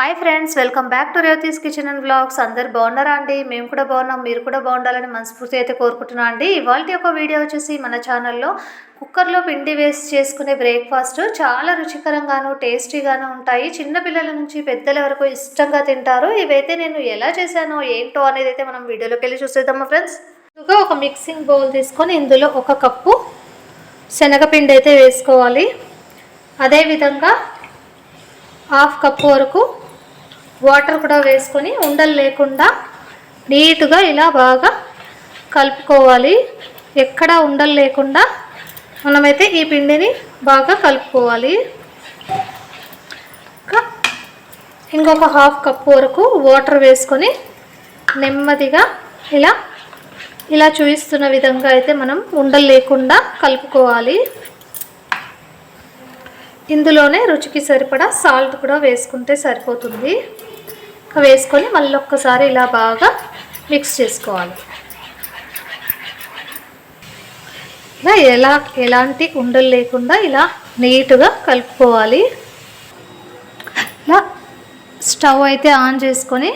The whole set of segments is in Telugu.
Hi friends welcome back to Revathi's kitchen and blogs అందరు బాగున్నారా అండి? మేము కూడా బాగున్నాం మీరు కూడా బాగుండాలని మనస్ఫూర్తి అయితే కోరుకుంటున్నాం అండి. ఇవాళ ఒక వీడియో వచ్చేసి మన ఛానల్లో కుక్కర్లో పిండి వేసి చేసుకునే బ్రేక్ఫాస్ట్ చాలా రుచికరంగాను టేస్టీగాను ఉంటాయి. చిన్నపిల్లల నుంచి పెద్దల వరకు ఇష్టంగా తింటారు. ఇవైతే నేను ఎలా చేశానో ఏంటో అనేది అయితే మనం వీడియోలోకి వెళ్ళి చూసేద్దామా ఫ్రెండ్స్ ముందుగా ఒక మిక్సింగ్ బౌల్ తీసుకొని ఇందులో ఒక కప్పు శనగపిండి అయితే వేసుకోవాలి. అదేవిధంగా హాఫ్ కప్పు వరకు వాటర్ కూడా వేసుకొని ఉండలు లేకుండా నీట్గా ఇలా బాగా కలుపుకోవాలి. ఎక్కడ ఉండలు లేకుండా మనమైతే ఈ పిండిని బాగా కలుపుకోవాలి. ఇంకా ఇంకొక హాఫ్ కప్ వరకు వాటర్ వేసుకొని నెమ్మదిగా ఇలా ఇలా చూపిస్తున్న విధంగా అయితే మనం ఉండలు లేకుండా కలుపుకోవాలి. ఇందులోనే రుచికి సరిపడా సాల్ట్ కూడా వేసుకుంటే సరిపోతుంది. వేసుకొని మళ్ళీ ఒక్కసారి ఇలా బాగా మిక్స్ చేసుకోవాలి. ఇలా ఎలా ఎలాంటి ఉండలు లేకుండా ఇలా నీట్గా కలుపుకోవాలి. ఇలా స్టవ్ అయితే ఆన్ చేసుకొని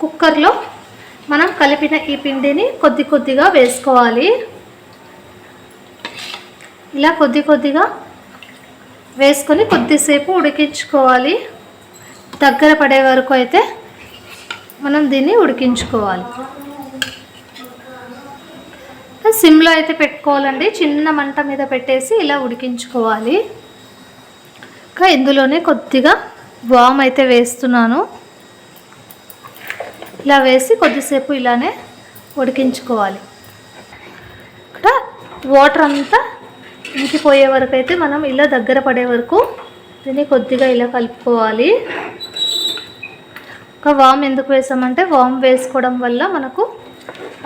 కుక్కర్లో మనం కలిపిన ఈ పిండిని కొద్ది కొద్దిగా వేసుకోవాలి. ఇలా కొద్ది కొద్దిగా వేసుకొని కొద్దిసేపు ఉడికించుకోవాలి. దగ్గర పడే వరకు అయితే మనం దీన్ని ఉడికించుకోవాలి. సిమ్లో అయితే పెట్టుకోవాలండి. చిన్న మంట మీద పెట్టేసి ఇలా ఉడికించుకోవాలి. ఇంకా ఇందులోనే కొద్దిగా వామ్ అయితే వేస్తున్నాను. ఇలా వేసి కొద్దిసేపు ఇలానే ఉడికించుకోవాలి. ఇక్కడ వాటర్ అంతా ఇంకిపోయే వరకు అయితే మనం ఇలా దగ్గర పడే వరకు దీన్ని కొద్దిగా ఇలా కలుపుకోవాలి. ఒక వామ్ ఎందుకు వేసామంటే వామ్ వేసుకోవడం వల్ల మనకు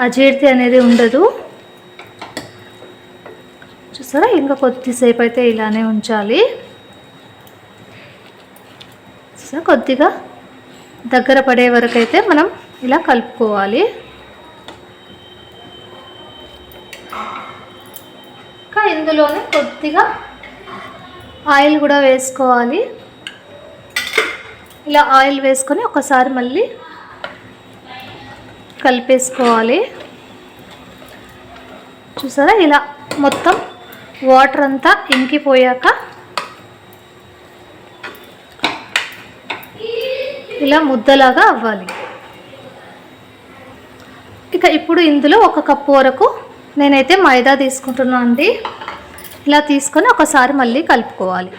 అజీర్తి అనేది ఉండదు. చూసారా? ఇంకా కొద్దిసేపు అయితే ఇలానే ఉంచాలి. సో కొద్దిగా దగ్గర పడే వరకు అయితే మనం ఇలా కలుపుకోవాలి. ఇంకా ఇందులోనే కొద్దిగా ఆయిల్ కూడా వేసుకోవాలి. ఇలా ఆయిల్ వేసుకొని ఒకసారి మళ్ళీ కలిపేసుకోవాలి. చూసారా? ఇలా మొత్తం వాటర్ అంతా ఇంకిపోయాక ఇలా ముద్దలాగా అవ్వాలి. ఇక ఇప్పుడు ఇందులో ఒక కప్పు వరకు నేనైతే మైదా తీసుకుంటున్నాను అండి. ఇలా తీసుకొని ఒకసారి మళ్ళీ కలుపుకోవాలి.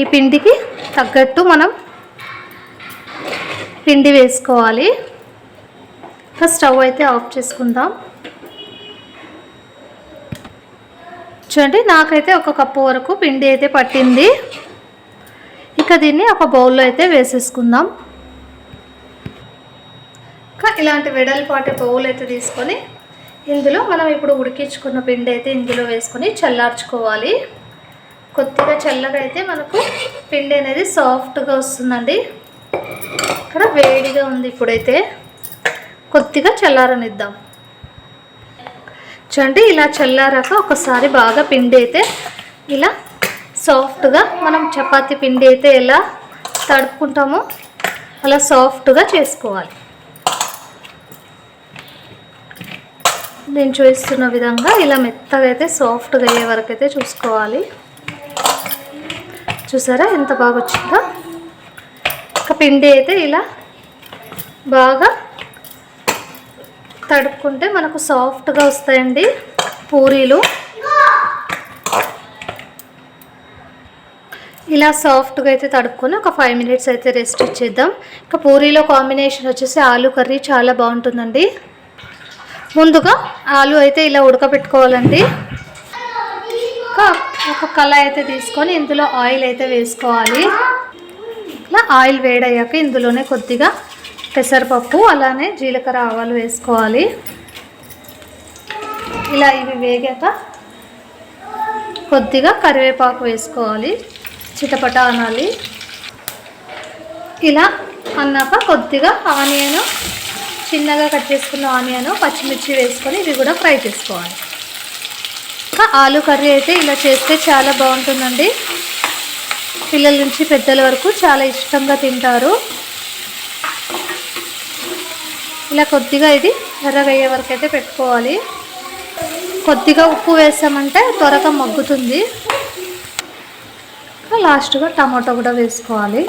ఈ పిండికి తగ్గట్టు మనం పిండి వేసుకోవాలి. ఇంకా స్టవ్ అయితే ఆఫ్ చేసుకుందాం. చూడండి నాకైతే ఒక కప్పు వరకు పిండి అయితే పట్టింది. ఇక దీన్ని ఒక బౌల్లో అయితే వేసేసుకుందాం. ఇంకా ఇలాంటి వెడల్పాటి బౌల్ అయితే తీసుకొని ఇందులో మనం ఇప్పుడు ఉడికించుకున్న పిండి అయితే ఇందులో వేసుకొని చల్లార్చుకోవాలి. కొద్దిగా చల్లగా అయితే మనకు పిండి అనేది సాఫ్ట్గా వస్తుందండి. ఇక్కడ వేడిగా ఉంది ఇప్పుడైతే. కొద్దిగా చల్లారనిద్దాం. చూడండి ఇలా చల్లారాక ఒకసారి బాగా పిండి అయితే ఇలా సాఫ్ట్గా మనం చపాతీ పిండి అయితే ఎలా తడుపుకుంటామో అలా సాఫ్ట్గా చేసుకోవాలి. నేను చూపిస్తున్న విధంగా ఇలా మెత్తగా అయితే సాఫ్ట్గా అయ్యే వరకు అయితే చూసుకోవాలి. చూసారా? ఎంత బాగా వచ్చిందో. ఒక పిండి అయితే ఇలా బాగా తడుపుకుంటే మనకు సాఫ్ట్గా వస్తాయండి పూరీలు. ఇలా సాఫ్ట్గా అయితే తడుపుకొని ఒక ఫైవ్ మినిట్స్ అయితే రెస్ట్ ఇచ్చేద్దాం. ఇంకా పూరీలో కాంబినేషన్ వచ్చేసి ఆలు కర్రీ చాలా బాగుంటుందండి. ముందుగా ఆలు అయితే ఇలా ఉడకబెట్టుకోవాలండి. ఇంకా ఒక కళాయి అయితే తీసుకొని ఇందులో ఆయిల్ అయితే వేసుకోవాలి. ఇలా ఆయిల్ వేడయ్యాక ఇందులోనే కొద్దిగా పెసరపప్పు అలానే జీలకర్ర ఆవాలు వేసుకోవాలి. ఇలా ఇవి వేగాక కొద్దిగా కరివేపాకు వేసుకోవాలి. చిటపట అనాలి. ఇలా అన్నాక కొద్దిగా ఆనియన్ చిన్నగా కట్ చేసుకున్న ఆనియన్ పచ్చిమిర్చి వేసుకొని ఇవి కూడా ఫ్రై చేసుకోవాలి. ఆలు కర్రీ అయితే ఇలా చేస్తే చాలా బాగుంటుందండి. పిల్లల నుంచి పెద్దల వరకు చాలా ఇష్టంగా తింటారు. ఇలా కొద్దిగా ఇది ఎర్రగయ్యే వరకు అయితే పెట్టుకోవాలి. కొద్దిగా ఉప్పు వేసామంటే త్వరగా మగ్గుతుంది. లాస్ట్గా టమాటో కూడా వేసుకోవాలి.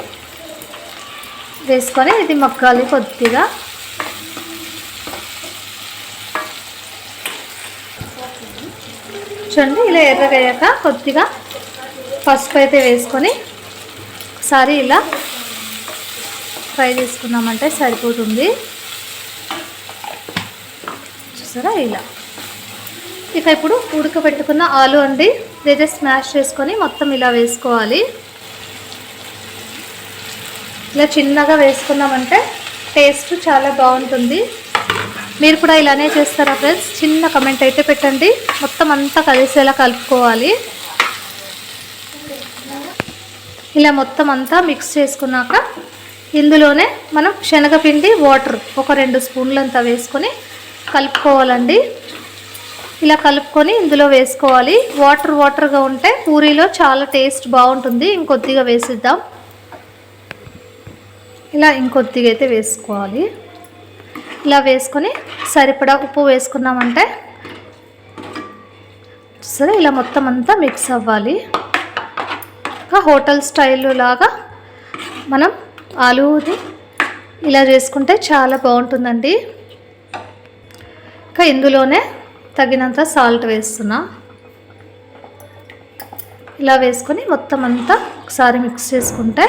వేసుకొని ఇది మగ్గాలి కొద్దిగా. చూడండి ఇలా ఎర్రగయ్యాక కొద్దిగా పసుపు అయితే వేసుకొని ఒకసారి ఇలా ఫ్రై చేసుకున్నామంటే సరిపోతుంది. చూసారా? ఇలా. ఇక ఇప్పుడు ఉడకబెట్టుకున్న ఆలు అండి ఇదైతే స్మాష్ చేసుకొని మొత్తం ఇలా వేసుకోవాలి. ఇలా చిన్నగా వేసుకున్నామంటే టేస్ట్ చాలా బాగుంటుంది. మీరు కూడా ఇలానే చేస్తారా ఫ్రెండ్స్? చిన్న కమెంట్ అయితే పెట్టండి. మొత్తం అంతా కలిసేలా కలుపుకోవాలి. ఇలా మొత్తం అంతా మిక్స్ చేసుకున్నాక ఇందులోనే మనం శనగపిండి వాటర్ ఒక రెండు స్పూన్లంతా వేసుకొని కలుపుకోవాలండి. ఇలా కలుపుకొని ఇందులో వేసుకోవాలి. వాటర్ వాటర్గా ఉంటే పూరీలో చాలా టేస్ట్ బాగుంటుంది. ఇంకొద్దిగా వేసిద్దాం. ఇలా ఇంకొద్దిగా అయితే వేసుకోవాలి. ఇలా వేసుకొని సరిపడా ఉప్పు వేసుకున్నామంటే సరే ఇలా మొత్తం అంతా మిక్స్ అవ్వాలి. ఇంకా హోటల్ స్టైల్ లాగా మనం ఆలూని ఇలా చేసుకుంటే చాలా బాగుంటుందండి. ఇంకా ఇందులోనే తగినంత సాల్ట్ వేస్తున్నా. ఇలా వేసుకొని మొత్తం అంతా ఒకసారి మిక్స్ చేసుకుంటే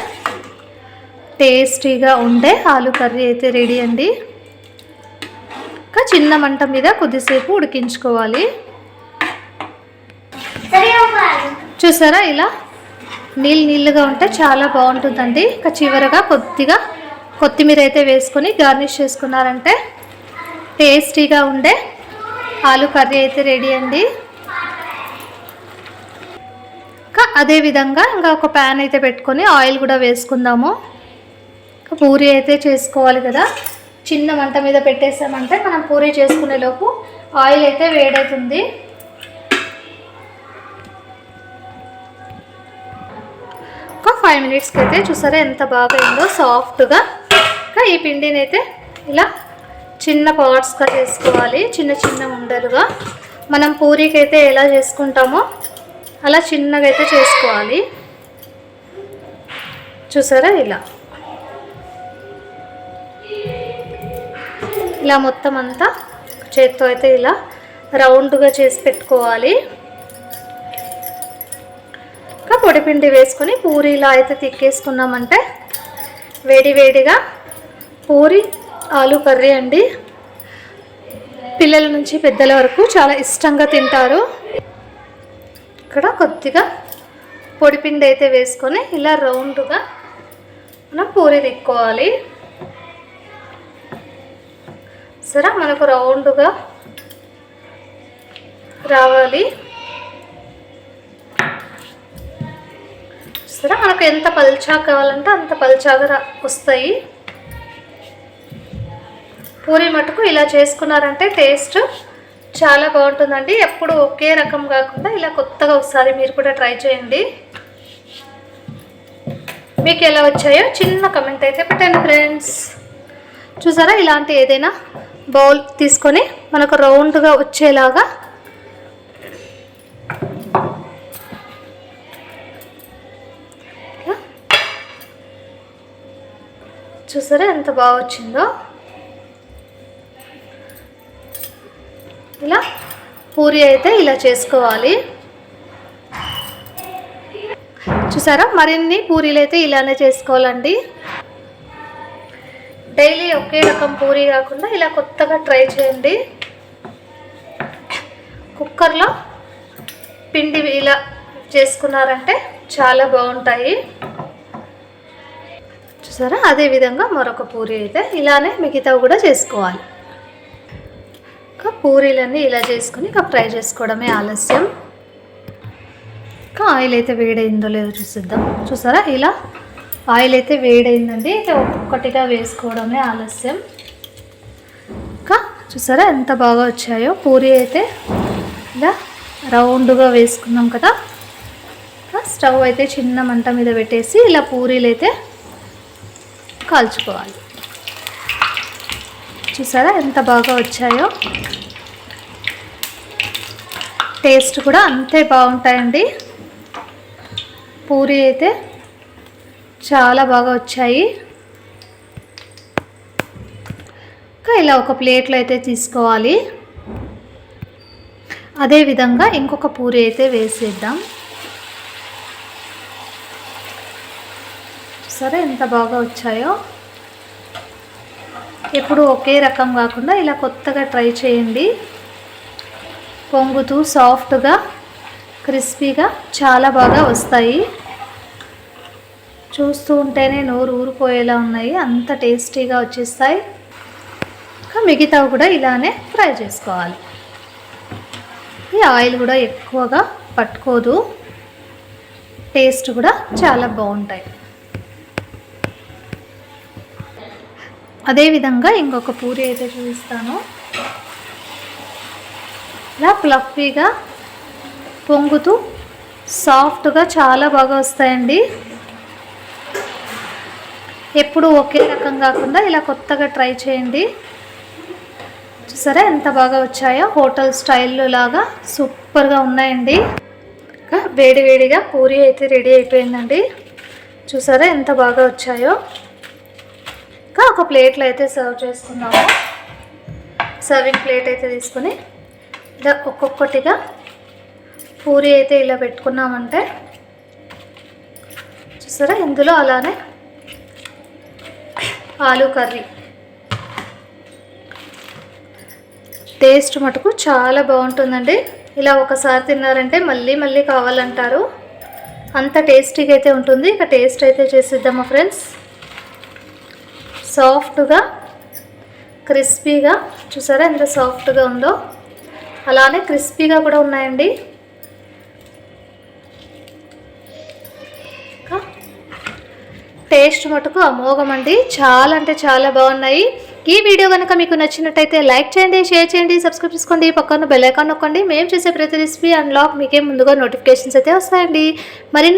టేస్టీగా ఉండే ఆలు కర్రీ అయితే రెడీ అండి. చిన్న మంట మీద కొద్దిసేపు ఉడికించుకోవాలి. చూసారా ఇలా? నీళ్ళు నీళ్ళుగా ఉంటే చాలా బాగుంటుందండి. ఇంకా చివరగా కొద్దిగా కొత్తిమీర అయితే వేసుకొని గార్నిష్ చేసుకున్నారంటే టేస్టీగా ఉండే ఆలు కర్రీ అయితే రెడీ అండి. ఇంకా అదే విధంగా ఇంకా ఒక ప్యాన్ అయితే పెట్టుకొని ఆయిల్ కూడా వేసుకుందాము. ఇంకా పూరి అయితే చేసుకోవాలి కదా. చిన్న మంట మీద పెట్టేసామంటే మనం పూరీ చేసుకునే లోపు ఆయిల్ అయితే వేడవుతుంది. ఒక ఫైవ్ మినిట్స్కి అయితే చూసారా ఎంత బాగా అయిందో సాఫ్ట్గా. ఇంకా ఈ పిండిని అయితే ఇలా చిన్న పార్ట్స్గా చేసుకోవాలి చిన్న చిన్న ఉండలుగా. మనం పూరీకి అయితే ఎలా చేసుకుంటామో అలా చిన్నగా అయితే చేసుకోవాలి. చూసారా ఇలా. ఇలా మొత్తం అంతా చేత్తో అయితే ఇలా రౌండ్గా చేసి పెట్టుకోవాలి. ఇంకా పొడిపిండి వేసుకొని పూరి ఇలా అయితే తిక్కేసుకున్నామంటే వేడి వేడిగా పూరి ఆలు కర్రీ అండి. పిల్లల నుంచి పెద్దల వరకు చాలా ఇష్టంగా తింటారు. ఇక్కడ కొద్దిగా పొడిపిండి అయితే వేసుకొని ఇలా రౌండ్గా మనం పూరి తిక్కోవాలి. చూసారా మనకు రౌండ్గా రావాలి. చూసారా మనకు ఎంత పల్చా కావాలంటే అంత పల్చాగా వస్తాయి. పూరి మటుకు ఇలా చేసుకున్నారంటే టేస్ట్ చాలా బాగుంటుందండి. ఎప్పుడు ఒకే రకం కాకుండా ఇలా కొత్తగా ఒకసారి మీరు కూడా ట్రై చేయండి. మీకు ఎలా వచ్చాయో చిన్న కమెంట్ అయితే పెట్టండి ఫ్రెండ్స్ చూసారా ఇలాంటి ఏదైనా బౌల్ తీసుకొని మనకు రౌండ్గా వచ్చేలాగా చూసారా ఎంత బాగా వచ్చిందో? ఇలా పూరి అయితే ఇలా చేసుకోవాలి. చూసారా? మరిన్ని పూరీలు అయితే ఇలానే చేసుకోవాలండి. డైలీ ఒకే రకం పూరి కాకుండా ఇలా కొత్తగా ట్రై చేయండి. కుక్కర్లో పిండి ఇలా చేసుకున్నారంటే చాలా బాగుంటాయి. చూసారా? అదే విధంగా మరొక పూరి అయితే ఇలానే మిగతా కూడా చేసుకోవాలి. ఇంకా పూరీలన్నీ ఇలా చేసుకుని ఇంకా ఫ్రై చేసుకోవడమే ఆలస్యం. ఇంకా ఆయిల్ అయితే వేడైందో లేదో చూసిద్దాం. చూసారా? ఇలా ఆయిల్ అయితే వేడైందండి. ఇక ఒక్కొక్కటిగా వేసుకోవడమే ఆలస్యం. ఇంకా చూసారా ఎంత బాగా వచ్చాయో? పూరి అయితే ఇలా రౌండ్గా వేసుకున్నాం కదా. స్టవ్ అయితే చిన్న మంట మీద పెట్టేసి ఇలా పూరీలు అయితే కాల్చుకోవాలి. చూసారా ఎంత బాగా వచ్చాయో? టేస్ట్ కూడా అంతే బాగుంటాయండి. పూరి అయితే చాలా బాగా వచ్చాయి. ఇంకా ఇలా ఒక ప్లేట్లో అయితే తీసుకోవాలి. అదేవిధంగా ఇంకొక పూరి అయితే వేసేద్దాం. సరే ఎంత బాగా వచ్చాయో. ఎప్పుడు ఒకే రకం కాకుండా ఇలా కొత్తగా ట్రై చేయండి. పొంగుతూ సాఫ్ట్గా క్రిస్పీగా చాలా బాగా వస్తాయి. చూస్తూ ఉంటేనే నోరు ఊరిపోయేలా ఉన్నాయి. అంత టేస్టీగా వచ్చేస్తాయి. ఇంకా మిగతావి కూడా ఇలానే ఫ్రై చేసుకోవాలి. ఈ ఆయిల్ కూడా ఎక్కువగా పట్టుకోదు. టేస్ట్ కూడా చాలా బాగుంటాయి. అదేవిధంగా ఇంకొక పూరి అయితే చూపిస్తాను. ఇలా ఫ్లఫీగా పొంగుతూ సాఫ్ట్గా చాలా బాగా వస్తాయండి. ఎప్పుడు ఒకే రకం కాకుండా ఇలా కొత్తగా ట్రై చేయండి. చూసారా ఎంత బాగా వచ్చాయో? హోటల్ స్టైల్లో లాగా సూపర్గా ఉన్నాయండి. వేడివేడిగా వేడి వేడిగా పూరి అయితే రెడీ అయిపోయిందండి. చూసారా ఎంత బాగా వచ్చాయో? ఇంకా ఒక ప్లేట్లో అయితే సర్వ్ చేసుకున్నాము. సర్వింగ్ ప్లేట్ అయితే తీసుకొని ఇలా ఒక్కొక్కటిగా పూరి అయితే ఇలా పెట్టుకున్నామంటే చూసారా? ఇందులో అలానే ఆలు కర్రీ. టేస్ట్ మటుకు చాలా బాగుంటుందండి. ఇలా ఒకసారి తిన్నారంటే మళ్ళీ మళ్ళీ కావాలంటారు. అంత టేస్టీగా అయితే ఉంటుంది. ఇక టేస్ట్ అయితే చేసిద్దామా ఫ్రెండ్స్? సాఫ్ట్గా క్రిస్పీగా చూసారా ఎంత సాఫ్ట్గా ఉందో? అలానే క్రిస్పీగా కూడా ఉన్నాయండి. టేస్ట్ మటుకు అమోఘం అండి చాలా అంటే చాలా బాగున్నాయి. ఈ వీడియో కనుక మీకు నచ్చినట్టయితే లైక్ చేయండి షేర్ చేయండి సబ్స్క్రైబ్ చేసుకోండి. పక్కన బెల్ ఐకాన్ నొక్కండి. మేము చేసే ప్రతి రెసిపీ అండ్ లాక్ మీకే ముందుగా నోటిఫికేషన్స్ అయితే వస్తాయండి. మరిన్ని